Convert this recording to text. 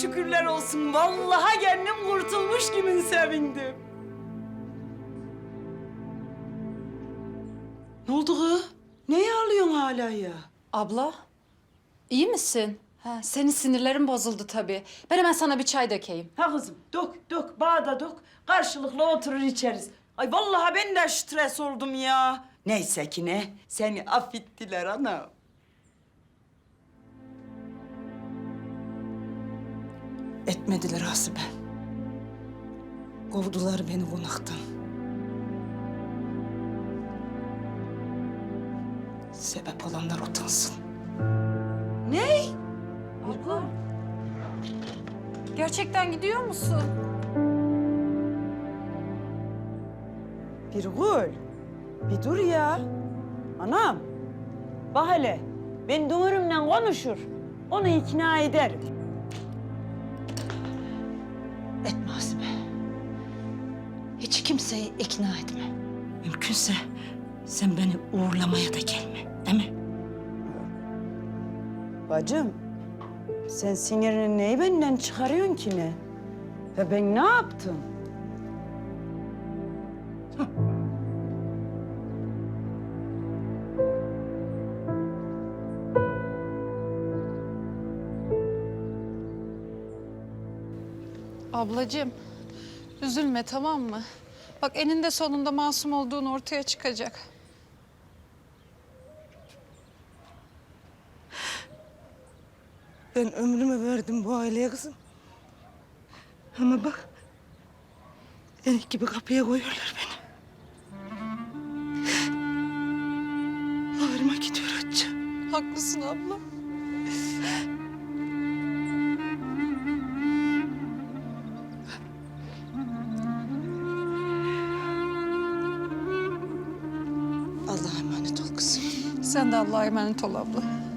şükürler olsun. Vallahi kendim kurtulmuş gibi sevindim. Ne oldu kız? Neye ağlıyorsun hala ya? Abla, iyi misin? Ha, senin sinirlerin bozuldu tabii. Ben hemen sana bir çay dökeyim. Ha kızım dök dök bana da dök. Karşılıklı oturur içeriz. Ay vallahi ben de stres oldum ya. Neyse ki ne seni affettiler ana. Etmediler Hasibe. Kovdular beni konaktan. Sebep olanlar utansın. Ne? Abla. Gerçekten gidiyor musun? Bir gül. Bir dur ya. Anam. Bak hele. Ben dünürümle konuşur. Onu ikna ederim. Etme Hasibe. Hiç kimseyi ikna etme. Mümkünse sen beni uğurlamaya da gelme, değil mi? Bacım. Sen sinirini neyi benden çıkarıyorsun ki ne? Ve ben ne yaptım? Ablacığım, üzülme tamam mı? Bak eninde sonunda masum olduğun ortaya çıkacak. Ben ömrümü verdim bu aileye kızım. Ama bak, enik gibi kapıya koyuyorlar beni. Ağrıma gidiyor Hatice. Haklısın abla. Sen de Allah'a emanet ol abla.